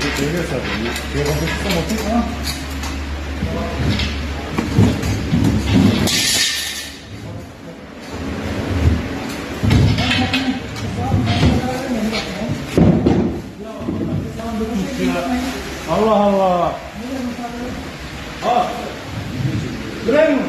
이거 되게 잘해. 이거 한번 뜯어 먹을까? Allah Allah. Ha. Buraya mı?